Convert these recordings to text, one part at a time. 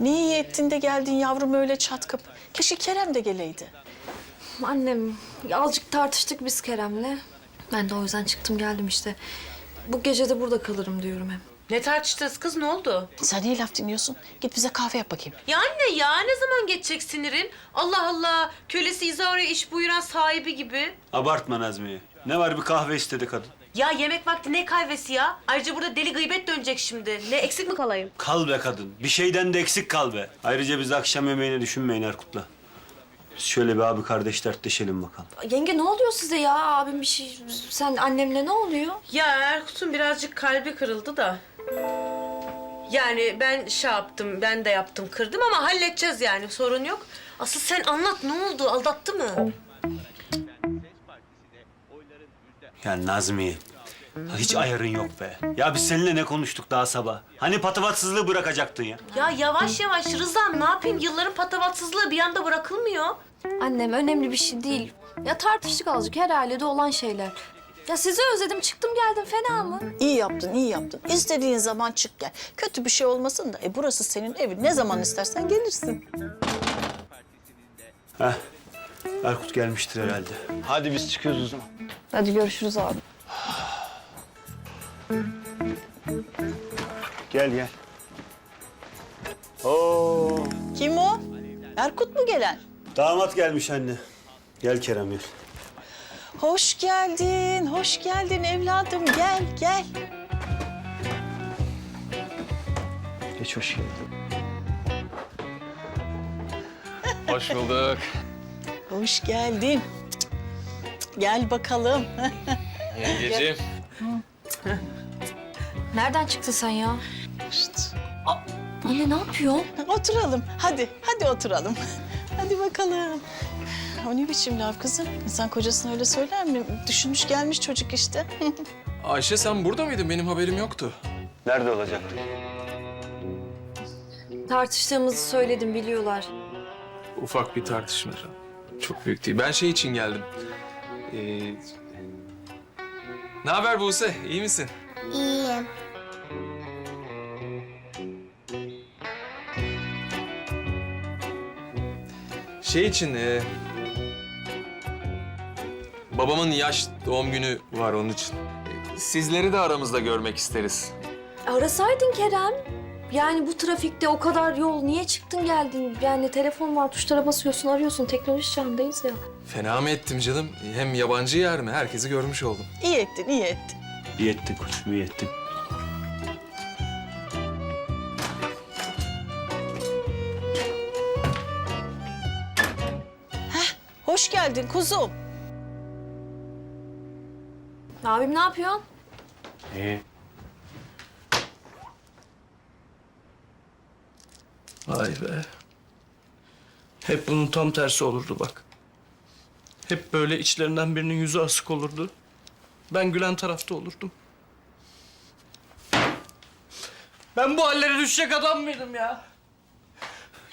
Ne iyi ettin de geldin yavrum öyle çat kapı. Keşke Kerem de geleydi. Annem azıcık tartıştık biz Kerem'le. Ben de o yüzden çıktım geldim işte. Bu gece de burada kalırım diyorum hem. Ne tartıştınız kız ne oldu? Sen niye laf dinliyorsun? Git bize kahve yap bakayım. Ya anne ya ne zaman geçecek sinirin? Allah Allah kölesi İzaro'ya iş buyuran sahibi gibi. Abartma Nazmiye. Ne var bir kahve istedi kadın. Ya yemek vakti ne kahvesi ya? Ayrıca burada deli gıybet dönecek şimdi. Ne eksik mi kalayım? Kal be kadın. Bir şeyden de eksik kal be. Ayrıca biz akşam yemeğini düşünmeyin Erkut'la. Biz şöyle bir abi kardeş dertleşelim bakalım. Yenge ne oluyor size ya? Abim bir şey... Sen annemle ne oluyor? Ya Erkut'un birazcık kalbi kırıldı da. Yani ben şey yaptım, ben de yaptım, kırdım ama halledeceğiz yani sorun yok. Asıl sen anlat ne oldu? Aldattı mı? Ya Nazmiye. Hiç ayarın yok be. Ya biz seninle ne konuştuk daha sabah? Hani patavatsızlığı bırakacaktın ya. Ya yavaş yavaş Rıza'm ne yapayım? Yılların patavatsızlığı bir anda bırakılmıyor. Annem önemli bir şey değil. Ya tartıştık azıcık her ailede olan şeyler. Ya sizi özledim çıktım geldim fena mı? İyi yaptın, iyi yaptın. İstediğin zaman çık gel. Kötü bir şey olmasın da. E burası senin evin. Ne zaman istersen gelirsin. Heh. Erkut gelmiştir herhalde. Hadi biz çıkıyoruz o zaman. Hadi görüşürüz abi. Gel gel. Oo. Kim o? Erkut mu gelen? Damat gelmiş anne. Gel Kerem gel. Hoş geldin, hoş geldin evladım. Gel, gel. Geç hoş geldin. Hoş bulduk. Hoş geldin. Gel bakalım. Yengeciğim. Nereden çıktın sen ya? Aa, Anne ne yapıyorsun? oturalım. Hadi, hadi oturalım. Hadi bakalım. O ne biçim laf kızım? İnsan kocasına öyle söyler mi? Düşünmüş gelmiş çocuk işte. Ayşe sen burada mıydın? Benim haberim yoktu. Nerede olacaktı? Tartıştığımızı söyledim biliyorlar. Ufak bir tartışma. Çok büyük değil. Ben şey için geldim. Ee... Ne haber Buse? İyi misin? İyiyim. Şey için... ee, Babamın yaş doğum günü var onun için. Sizleri de aramızda görmek isteriz. Arasaydın Kerem. Yani bu trafikte o kadar yol niye çıktın geldin? Yani telefon var tuşlara basıyorsun arıyorsun teknoloji çağındayız ya. Fena mı ettim canım? Hem yabancı yer mi? Herkesi görmüş oldum. iyi ettin, iyi ettin. İyi ettin koçum, iyi ettin. Hoş geldin kuzum. Abim ne yapıyor? İyi. Vay be. Hep bunun tam tersi olurdu bak. Hep böyle içlerinden birinin yüzü asık olurdu. Ben gülen tarafta olurdum. Ben bu hallere düşecek adam mıydım ya?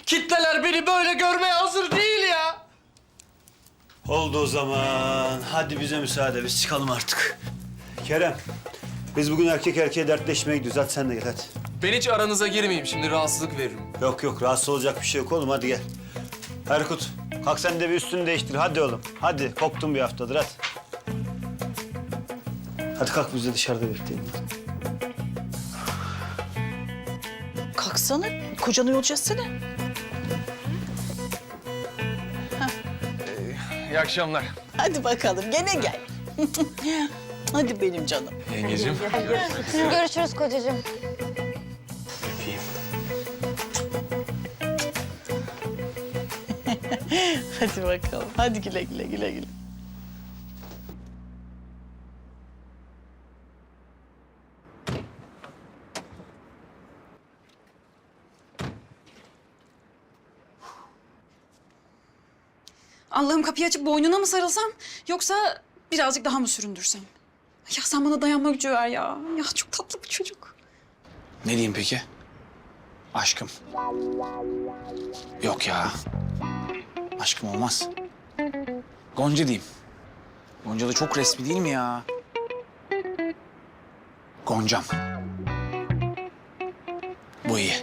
Kitleler beni böyle görmeye hazır değil ya. Oldu o zaman. Hadi bize müsaade, biz çıkalım artık. Kerem, biz bugün erkek erkeğe dertleşmeye gidiyoruz. Hadi sen de gel hadi. Ben hiç aranıza girmeyeyim. Şimdi rahatsızlık veririm. Yok yok, rahatsız olacak bir şey yok oğlum. Hadi gel. Erkut, kalk sen de bir üstünü değiştir. Hadi oğlum. Hadi, koptun bir haftadır hadi. Hadi kalk biz de dışarıda bekleyelim. Kalksana, kocanı yolcu etsene. İyi akşamlar. Hadi bakalım, gene gel. Hadi benim canım. Yengeciğim. Görüşürüz kocacığım. Hadi bakalım. Hadi güle güle güle güle. Allah'ım kapıyı açıp boynuna mı sarılsam yoksa birazcık daha mı süründürsem? Ya sen bana dayanma gücü ver ya. Ya çok tatlı bir çocuk. Ne diyeyim peki? Aşkım. Yok ya. Aşkım olmaz. Gonca diyeyim. Gonca da çok resmi değil mi ya? Goncam. Bu iyi.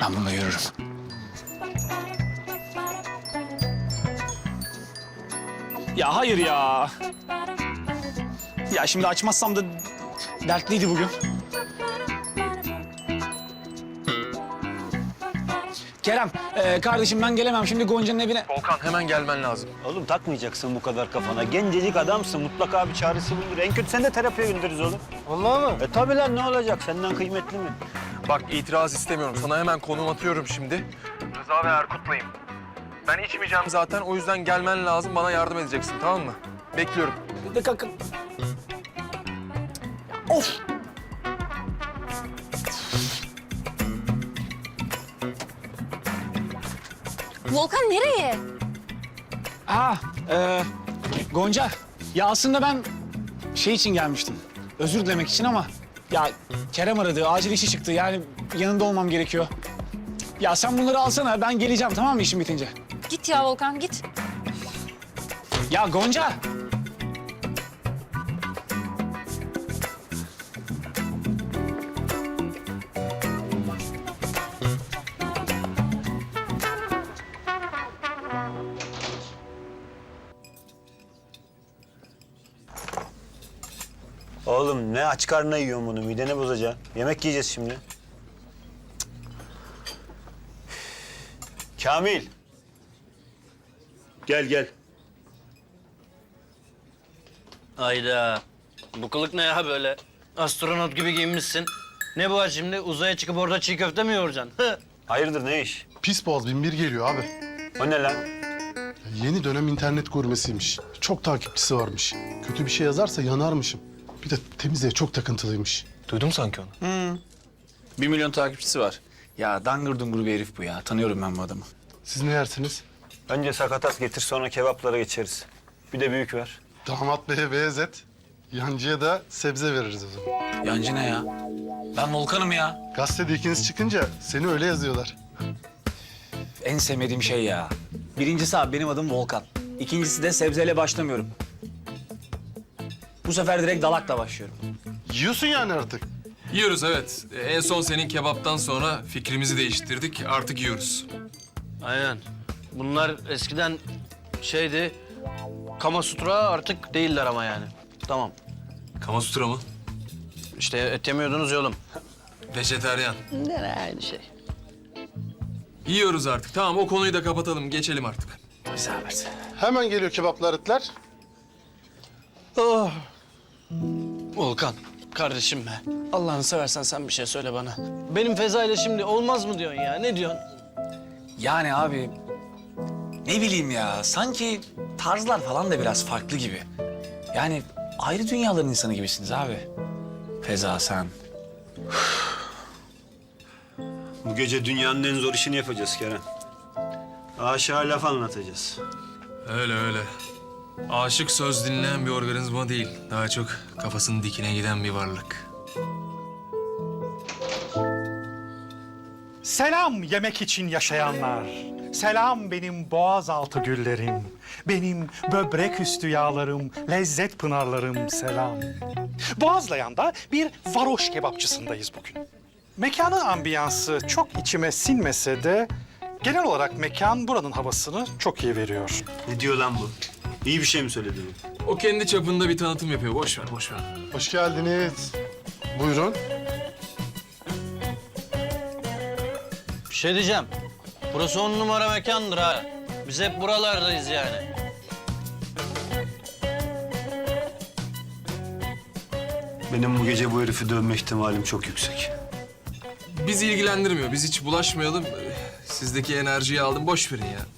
Ben bununla yürürüm. Ya hayır ya. Ya şimdi açmazsam da dertliydi bugün. Kerem, e, kardeşim ben gelemem. Şimdi Gonca'nın evine... Volkan hemen gelmen lazım. Oğlum takmayacaksın bu kadar kafana. Gencecik adamsın. Mutlaka bir çaresi bulunur. En kötü sen de terapiye göndeririz oğlum. Vallahi mı? E tabii lan ne olacak? Senden kıymetli mi? Bak itiraz istemiyorum. Sana hemen konum atıyorum şimdi. Rıza ve Erkut'layım. Ben içmeyeceğim zaten. O yüzden gelmen lazım. Bana yardım edeceksin tamam mı? Bekliyorum. Of! Volkan nereye? Aa, e, Gonca. Ya aslında ben şey için gelmiştim. Özür dilemek için ama ya Kerem aradı, acil işi çıktı. Yani yanında olmam gerekiyor. Ya sen bunları alsana, ben geleceğim tamam mı işim bitince? Git ya Volkan git. Ya Gonca. Oğlum ne aç karnına yiyorsun bunu? Mideni bozacaksın. Yemek yiyeceğiz şimdi. Cık. Kamil. Gel gel. Hayda. Bu kılık ne ya böyle? Astronot gibi giyinmişsin. Ne bu var şimdi? Uzaya çıkıp orada çiğ köfte mi yoğuracaksın? Hı. Hayırdır ne iş? Pis Boğaz 1001 geliyor abi. O ne lan? Yeni dönem internet gurmesiymiş. Çok takipçisi varmış. Kötü bir şey yazarsa yanarmışım. Bir de temizliğe çok takıntılıymış. Duydum sanki onu. Bir milyon takipçisi var. Ya dangır dungur bir herif bu ya. Tanıyorum ben bu adamı. Siz ne yersiniz? Önce sakatat getir sonra kebaplara geçeriz. Bir de büyük ver. Damat beye beyaz et. Yancıya da sebze veririz o zaman. Yancı ne ya? Ben Volkan'ım ya. Gazetede ikiniz çıkınca seni öyle yazıyorlar. En sevmediğim şey ya. Birincisi abi benim adım Volkan. İkincisi de sebzeyle başlamıyorum. Bu sefer direkt dalakla başlıyorum. Yiyorsun yani artık. Yiyoruz evet. En son senin kebaptan sonra fikrimizi değiştirdik. Artık yiyoruz. Aynen. Bunlar eskiden şeydi. Kama sutra artık değiller ama yani. Tamam. Kamasutra mı? İşte et yemiyordunuz yolum. Vejeteryan. Ne aynı şey. Yiyoruz artık. Tamam o konuyu da kapatalım. Geçelim artık. Hemen geliyor kebaplar etler. Oh. Volkan, kardeşim be. Allah'ını seversen sen bir şey söyle bana. Benim Feza ile şimdi olmaz mı diyorsun ya? Ne diyorsun? Yani abi ne bileyim ya sanki tarzlar falan da biraz farklı gibi. Yani ayrı dünyaların insanı gibisiniz abi. Feza sen. Bu gece dünyanın en zor işini yapacağız Kerem. Aşağı laf anlatacağız. Öyle öyle. Aşık söz dinleyen bir organizma değil. Daha çok kafasının dikine giden bir varlık. Selam yemek için yaşayanlar. Selam benim boğazaltı güllerim. Benim böbrek üstü yağlarım, lezzet pınarlarım selam. Boğazlayan'da bir varoş kebapçısındayız bugün. Mekanın ambiyansı çok içime sinmese de genel olarak mekan buranın havasını çok iyi veriyor. Ne diyor lan bu? İyi bir şey mi söyledi bu? O kendi çapında bir tanıtım yapıyor. Boş ver, boş ver. Hoş geldiniz. Buyurun. Bir şey diyeceğim. Burası on numara mekandır ha. Biz hep buralardayız yani. Benim bu gece bu herifi dövme ihtimalim çok yüksek. Bizi ilgilendirmiyor. Biz hiç bulaşmayalım. Sizdeki enerjiyi aldım. Boş verin ya.